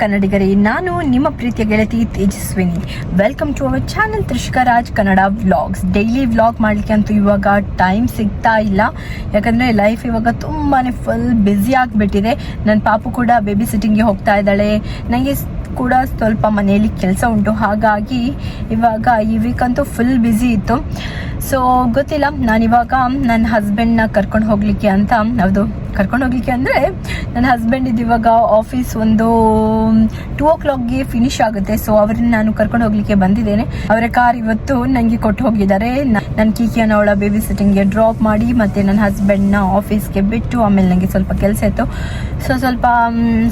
ಕನ್ನಡಿಗರೇ, ನಾನು ನಿಮ್ಮ ಪ್ರೀತಿಯ ಗೆಳತಿ Tejaswini. Welcome to our channel Trishika Raj Kannada vlogs daily vlog ಮಾಡಲಿಕ್ಕೆ ಅಂತೂ ಇವಾಗ ಟೈಮ್ ಸಿಗ್ತಾ ಇಲ್ಲ. ಯಾಕಂದರೆ ಲೈಫ್ ಇವಾಗ ತುಂಬಾ ಫುಲ್ ಬ್ಯುಸಿ ಆಗಿಬಿಟ್ಟಿದೆ. ನನ್ನ ಪಾಪು ಕೂಡ ಬೇಬಿ ಸಿಟ್ಟಿಂಗ್ಗೆ ಹೋಗ್ತಾ ಇದ್ದಾಳೆ. ನನಗೆ ಕೂಡ ಸ್ವಲ್ಪ ಮನೆಯಲ್ಲಿ ಕೆಲಸ ಉಂಟು. ಹಾಗಾಗಿ ಇವಾಗ ಈ ವೀಕ್ ಅಂತೂ ಫುಲ್ ಬ್ಯುಸಿ ಇತ್ತು. ಸೊ ಗೊತ್ತಿಲ್ಲ, ನಾನಿವಾಗ ನನ್ನ ಹಸ್ಬೆಂಡ್ನ ಕರ್ಕೊಂಡು ಹೋಗಲಿಕ್ಕೆ ಅಂತ. ಹೌದು ಕರ್ಕೊಂಡು ಹೋಗ್ಲಿಕ್ಕೆ ಅಂದರೆ ನನ್ನ ಹಸ್ಬೆಂಡ್ ಇದು ಇವಾಗ ಆಫೀಸ್ ಒಂದು ಟೂ ಓ ಕ್ಲಾಕ್ಗೆ ಫಿನಿಶ್ ಆಗುತ್ತೆ. ಸೊ ಅವ್ರನ್ನ ನಾನು ಕರ್ಕೊಂಡು ಹೋಗ್ಲಿಕ್ಕೆ ಬಂದಿದ್ದೇನೆ. ಅವರ ಕಾರ್ ಇವತ್ತು ನನಗೆ ಕೊಟ್ಟು ಹೋಗಿದ್ದಾರೆ. ನನ್ನ ಕೀಕಿಯನ್ನು ಅವಳ ಬೇಬಿ ಸಿಟ್ಟಿಂಗ್ಗೆ ಡ್ರಾಪ್ ಮಾಡಿ ಮತ್ತು ನನ್ನ ಹಸ್ಬೆಂಡ್ನ ಆಫೀಸ್ಗೆ ಬಿಟ್ಟು ಆಮೇಲೆ ನನಗೆ ಸ್ವಲ್ಪ ಕೆಲಸ ಇತ್ತು. ಸೊ ಸ್ವಲ್ಪ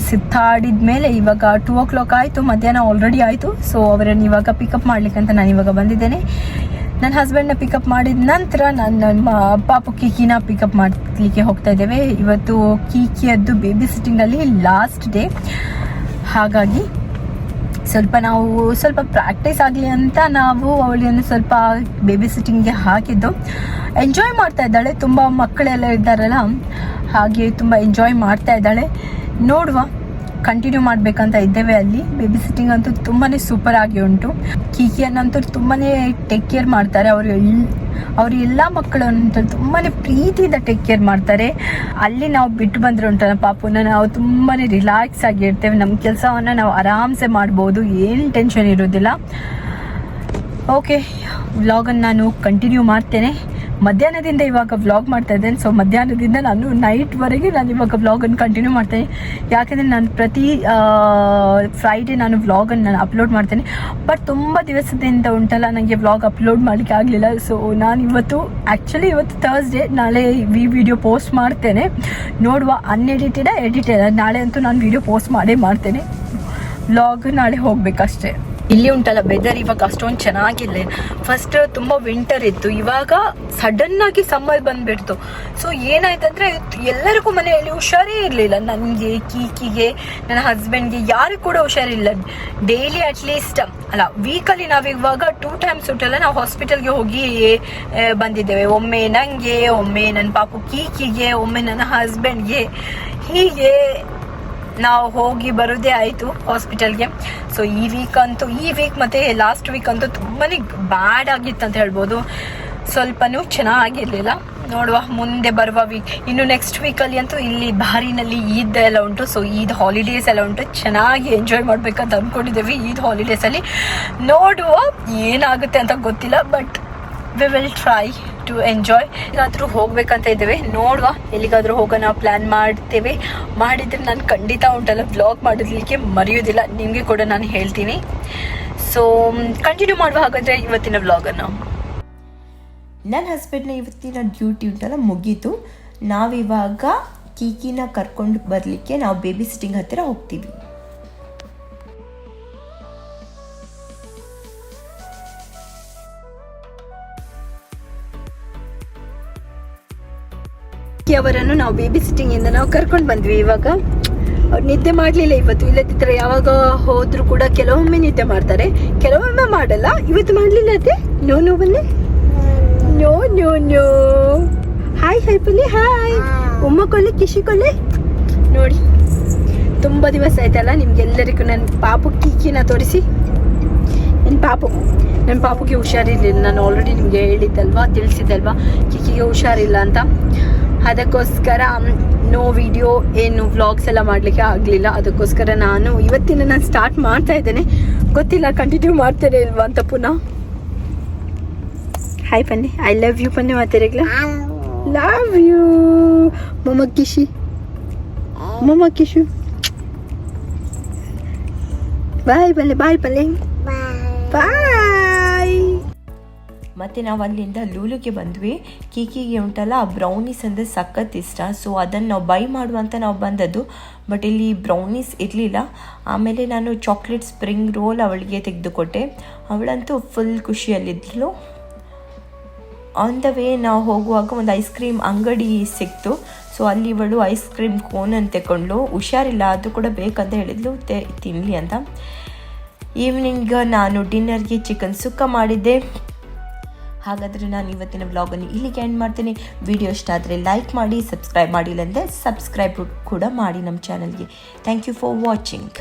ಸಿದ್ಧಾಡಿದ ಮೇಲೆ ಇವಾಗ ಟೂ ಓ ಕ್ಲಾಕ್ ಆಯಿತು. ಮಧ್ಯಾಹ್ನ ಆಲ್ರೆಡಿ ಆಯಿತು. ಸೊ ಅವರನ್ನು ಇವಾಗ ಪಿಕಪ್ ಮಾಡ್ಲಿಕ್ಕೆ ಅಂತ ನಾನು ಇವಾಗ ಬಂದಿದ್ದೇನೆ. ನನ್ನ ಹಸ್ಬೆಂಡ್ನ ಪಿಕಪ್ ಮಾಡಿದ ನಂತರ ನಾನು ನನ್ನ ಪಾಪು ಕೀಕಿನ ಪಿಕಪ್ ಮಾಡಲಿಕ್ಕೆ ಹೋಗ್ತಾ ಇದ್ದೇವೆ. ಇವತ್ತು ಕೀಕಿಯದ್ದು ಬೇಬಿ ಸಿಟ್ಟಿಂಗಲ್ಲಿ ಲಾಸ್ಟ್ ಡೇ ಹಾಗಾಗಿ ಸ್ವಲ್ಪ ನಾವು ಸ್ವಲ್ಪ ಪ್ರಾಕ್ಟೀಸ್ ಆಗಲಿ ಅಂತ ನಾವು ಅವಳನ್ನು ಸ್ವಲ್ಪ ಬೇಬಿ ಸಿಟ್ಟಿಂಗ್ಗೆ ಹಾಕಿದ್ದು. ಎಂಜಾಯ್ ಮಾಡ್ತಾ ಇದ್ದಾಳೆ. ತುಂಬ ಮಕ್ಕಳೆಲ್ಲ ಇದ್ದಾರಲ್ಲ. ಹಾಗೆ ತುಂಬ ಎಂಜಾಯ್ ಮಾಡ್ತಾ ಇದ್ದಾಳೆ. ನೋಡುವ. ಕಂಟಿನ್ಯೂ ಮಾಡಬೇಕಂತ ಇದ್ದೇವೆ ಅಲ್ಲಿ. ಬೇಬಿ ಸಿಟ್ಟಿಂಗ್ ಅಂತೂ ತುಂಬಾ ಸೂಪರ್ ಆಗಿ ಉಂಟು. ಕೀಕಿಯನ್ನಂತೂ ತುಂಬಾ ಟೇಕ್ ಕೇರ್ ಮಾಡ್ತಾರೆ. ಅವರು ಎಲ್, ಅವರು ಎಲ್ಲ ಮಕ್ಕಳಂತೂ ತುಂಬಾ ಪ್ರೀತಿಯಿಂದ ಟೇಕ್ ಕೇರ್ ಮಾಡ್ತಾರೆ. ಅಲ್ಲಿ ನಾವು ಬಿಟ್ಟು ಬಂದರು ಉಂಟಲ್ಲ ಪಾಪುನ, ನಾವು ತುಂಬಾ ರಿಲ್ಯಾಕ್ಸ್ ಆಗಿರ್ತೇವೆ ನಮ್ಮ ಕೆಲಸವನ್ನು ನಾವು ಆರಾಮ್ಸೆ ಮಾಡ್ಬೋದು. ಏನು ಟೆನ್ಷನ್ ಇರೋದಿಲ್ಲ. ಓಕೆ ವ್ಲಾಗನ್ನು ನಾನು ಕಂಟಿನ್ಯೂ ಮಾಡ್ತೇನೆ. ಮಧ್ಯಾಹ್ನದಿಂದ ಇವಾಗ ವ್ಲಾಗ್ ಮಾಡ್ತಾ ಇದ್ದೇನೆ. ಸೊ ಮಧ್ಯಾಹ್ನದಿಂದ ನಾನು ನೈಟ್ವರೆಗೆ ನಾನು ಇವಾಗ ವ್ಲಾಗನ್ನು ಕಂಟಿನ್ಯೂ ಮಾಡ್ತೇನೆ. ಯಾಕೆಂದರೆ ನಾನು ಪ್ರತಿ ಫ್ರೈಡೇ ನಾನು ವ್ಲಾಗನ್ನು ನಾನು ಅಪ್ಲೋಡ್ ಮಾಡ್ತೇನೆ. ಬಟ್ ತುಂಬ ದಿವಸದಿಂದ ಉಂಟಲ್ಲ ನನಗೆ ವ್ಲಾಗ್ ಅಪ್ಲೋಡ್ ಮಾಡಲಿಕ್ಕೆ ಆಗಲಿಲ್ಲ. ಸೊ ನಾನು ಇವತ್ತು ಆ್ಯಕ್ಚುಲಿ ಇವತ್ತು ಥರ್ಸ್ಡೇ ನಾಳೆ ಈ ವಿಡಿಯೋ ಪೋಸ್ಟ್ ಮಾಡ್ತೇನೆ. ನೋಡುವ ಅನ್ಎಡಿಟೆಡ ಎಡಿಟೆಡ್ ನಾಳೆ ಅಂತೂ ನಾನು ವಿಡಿಯೋ ಪೋಸ್ಟ್ ಮಾಡೇ ಮಾಡ್ತೇನೆ. ವ್ಲಾಗ್ ನಾಳೆ ಹೋಗ್ಬೇಕಷ್ಟೇ. ಇಲ್ಲಿ ಉಂಟಲ್ಲ ವೆದರ್ ಇವಾಗ ಅಷ್ಟೊಂದು ಚೆನ್ನಾಗಿಲ್ಲ. ಫಸ್ಟ್ ತುಂಬ ವಿಂಟರ್ ಇತ್ತು. ಇವಾಗ ಸಡನ್ ಆಗಿ ಸಮ್ಮರ್ ಬಂದ್ಬಿಡ್ತು. ಸೊ ಏನಾಯ್ತಂದ್ರೆ ಎಲ್ಲರಿಗೂ ಮನೆಯಲ್ಲಿ ಹುಷಾರೇ ಇರಲಿಲ್ಲ. ನನಗೆ ಕೀಕಿಗೆ, ನನ್ನ ಹಸ್ಬೆಂಡ್ಗೆ ಯಾರು ಕೂಡ ಹುಷಾರಿಲ್ಲ. ಡೈಲಿ ಅಟ್ಲೀಸ್ಟ್ ಅಲ್ಲ ವೀಕಲ್ಲಿ ನಾವಿವಾಗ ಟೂ ಟೈಮ್ಸ್ ಉಂಟಲ್ಲ, ನಾವು ಹಾಸ್ಪಿಟಲ್ಗೆ ಹೋಗಿ ಬಂದಿದ್ದೇವೆ. ಒಮ್ಮೆ ನನಗೆ ಒಮ್ಮೆ ನನ್ನ ಪಾಪು ಕೀಕಿಗೆ, ಒಮ್ಮೆ ನನ್ನ ಹಸ್ಬೆಂಡ್ಗೆ ಹೀಗೆ ನಾವು ಹೋಗಿ ಬರೋದೇ ಆಯಿತು ಹಾಸ್ಪಿಟಲ್ಗೆ ಸೊ ಈ ವೀಕ್ ಅಂತೂ, ಈ ವೀಕ್ ಮತ್ತು ಲಾಸ್ಟ್ ವೀಕ್ ಅಂತೂ ತುಂಬಾ ಬ್ಯಾಡ್ ಆಗಿತ್ತು ಅಂತ ಹೇಳ್ಬೋದು. ಸ್ವಲ್ಪನೂ ಚೆನ್ನಾಗಿರಲಿಲ್ಲ. ನೋಡುವ, ಮುಂದೆ ಬರುವ ವೀಕ್ ಇನ್ನು ನೆಕ್ಸ್ಟ್ ವೀಕಲ್ಲಿ ಅಂತೂ ಇಲ್ಲಿ ಬಾರಿನಲ್ಲಿ ಈದ್ ಎಲ್ಲ ಉಂಟು. ಸೊ ಈದ್ ಹಾಲಿಡೇಸ್ ಎಲ್ಲ ಉಂಟು. ಚೆನ್ನಾಗಿ ಎಂಜಾಯ್ ಮಾಡಬೇಕಂತ ಅಂದ್ಕೊಂಡಿದ್ದೇವೆ ಈದ್ ಹಾಲಿಡೇಸಲ್ಲಿ ನೋಡುವ ಏನಾಗುತ್ತೆ ಅಂತ ಗೊತ್ತಿಲ್ಲ but we will try to enjoy ಈಗಾದರೂ ಹೋಗ್ಬೇಕಂತ ಇದ್ದೇವೆ. ನೋಡುವ ಎಲ್ಲಿಗಾದರೂ ಹೋಗೋಣ ಪ್ಲ್ಯಾನ್ ಮಾಡ್ತೇವೆ. ಮಾಡಿದ್ರೆ ನಾನು ಖಂಡಿತ ಉಂಟಲ್ಲ ಬ್ಲಾಗ್ ಮಾಡಲಿಕ್ಕೆ ಮರೆಯೋದಿಲ್ಲ ನಿಮಗೆ ಕೂಡ ನಾನು ಹೇಳ್ತೀನಿ. ಸೊ ಕಂಟಿನ್ಯೂ ಮಾಡುವ ಹಾಗಾದರೆ ಇವತ್ತಿನ ವ್ಲಾಗನ್ನು ನನ್ನ ಹಸ್ಬೆಂಡ್ನ ಇವತ್ತಿನ ಡ್ಯೂಟಿ ಉಂಟಲ್ಲ, ಮುಗೀತು. ನಾವಿವಾಗ ಕೀಕಿನ ಕರ್ಕೊಂಡು ಬರಲಿಕ್ಕೆ ನಾವು ಬೇಬಿ ಸಿಟ್ಟಿಂಗ್ ಹತ್ತಿರ ಹೋಗ್ತೀವಿ. ಅವರನ್ನು ನಾವು ಬೇಬಿ ಸಿಟ್ಟಿಂಗ್ ಇಂದ ನಾವು ಕರ್ಕೊಂಡು ಬಂದ್ವಿ ಇವಾಗ. ಅವ್ರು ನಿದ್ದೆ ಮಾಡಲಿಲ್ಲ ಇವತ್ತು ಇಲ್ಲದಿದ್ದರೆ ಯಾವಾಗ ಹೋದ್ರು ಕೂಡ ಕೆಲವೊಮ್ಮೆ ನಿದ್ದೆ ಮಾಡ್ತಾರೆ. ಕೆಲವೊಮ್ಮೆ ಮಾಡಲ್ಲ ಇವತ್ತು ಮಾಡಲಿಲ್ಲ ಅದೇ ನೋ ನೋ ಬನ್ನಿ. No no no. Hi hi ಬನ್ನಿ ಹಾಯ್ ಉಮ್ಮ ಕೊಲ್ಲಿ ಕಿಶಿ ಕೊಲ್ಲಿ ನೋಡಿ ತುಂಬ ದಿವಸ ಆಯ್ತಲ್ಲ ನಿಮ್ಗೆಲ್ಲರಿಗೂ ನನ್ನ ಪಾಪು ಕೀಕಿನ ತೋರಿಸಿ. ನನ್ನ ಪಾಪು ನನ್ನ ಪಾಪುಗೆ ಹುಷಾರಿರಲಿಲ್ಲ. ನಾನು ಆಲ್ರೆಡಿ ನಿಮಗೆ ಹೇಳಿದ್ದಲ್ವಾ, ತಿಳಿಸಿದ್ದಲ್ವಾ? ಕಿಕ್ಕಿಗೆ ಹುಷಾರಿಲ್ಲ ಅಂತ. ಅದಕ್ಕೋಸ್ಕರ ನೋ ವಿಡಿಯೋ ಏನು ವ್ಲಾಗ್ಸ್ ಎಲ್ಲ ಮಾಡಲಿಕ್ಕೆ ಆಗಲಿಲ್ಲ. ಅದಕ್ಕೋಸ್ಕರ ನಾನು ಇವತ್ತಿನ ನಾನು ಸ್ಟಾರ್ಟ್ ಮಾಡ್ತಾ ಇದ್ದೇನೆ. ಗೊತ್ತಿಲ್ಲ ಕಂಟಿನ್ಯೂ ಮಾಡ್ತಾರೆ ಇಲ್ವಾ ಅಂತ ಪುನಃ. ಹಾಯ್ ಪನ್ನಿ ಐ ಲವ್ ಯು ಪನ್ನಿ ಮಾತಾಡಿಗ್ಲ ಲವ್ ಯು ಮೊಮ್ಮ ಕಿಶಿ. ಮೊಮ್ಮ ಕಿಶು. ಬಾಯ್ ಪಲ್ಲೆ ಬಾಯ್ ಬಲ್ಲೆ ಬಾಯ್ ಮತ್ತೆ ನಾವು ಅಲ್ಲಿಂದ ಲೂಲುಗೆ ಬಂದ್ವಿ. ಕೀಕಿಗೆ ಉಂಟಲ್ಲ, ಆ ಬ್ರೌನೀಸ್ ಅಂದರೆ ಸಖತ್ ಇಷ್ಟ. ಸೊ ಅದನ್ನು ನಾವು ಬೈ ಮಾಡುವಂತ ನಾವು ಬಂದದ್ದು. ಬಟ್ ಇಲ್ಲಿ ಬ್ರೌನೀಸ್ ಇರಲಿಲ್ಲ. ಆಮೇಲೆ ನಾನು ಚಾಕ್ಲೇಟ್ ಸ್ಪ್ರಿಂಗ್ ರೋಲ್ ಅವಳಿಗೆ ತೆಗೆದುಕೊಟ್ಟೆ. ಅವಳಂತೂ ಫುಲ್ ಖುಷಿಯಲ್ಲಿದ್ದಳು ಆನ್ ದ ವೇ ನಾವು ಹೋಗುವಾಗ ಒಂದು ಐಸ್ ಕ್ರೀಮ್ ಅಂಗಡಿ ಸಿಕ್ತು. ಸೊ ಅಲ್ಲಿ ಇವಳು ಐಸ್ ಕ್ರೀಮ್ ಕೋನನ್ನು ತಗೊಂಡ್ಳು ಹುಷಾರಿಲ್ಲ, ಅದು ಕೂಡ ಬೇಕಂತ ಹೇಳಿದ್ಲು. ತೆ ತಿನ್ನಲಿ ಅಂತ. ಈವ್ನಿಂಗ್ ನಾನು ಡಿನ್ನರ್ಗೆ ಚಿಕನ್ ಸುಕ್ಕ ಮಾಡಿದ್ದೆ. ಹಾಗಾದರೆ ನಾನು ಇವತ್ತಿನ ವ್ಲಾಗನ್ನು ಇಲ್ಲಿಗೆ ಎಂಡ್ ಮಾಡ್ತೀನಿ. ವಿಡಿಯೋ ಇಷ್ಟ ಆದರೆ ಲೈಕ್ ಮಾಡಿ ಸಬ್ಸ್ಕ್ರೈಬ್ ಮಾಡಿಲ್ಲ ಅಂದರೆ ಸಬ್ಸ್ಕ್ರೈಬ್ ಕೂಡ ಮಾಡಿ ನಮ್ಮ ಚಾನಲ್ಗೆ ಥ್ಯಾಂಕ್ ಯು ಫಾರ್ ವಾಚಿಂಗ್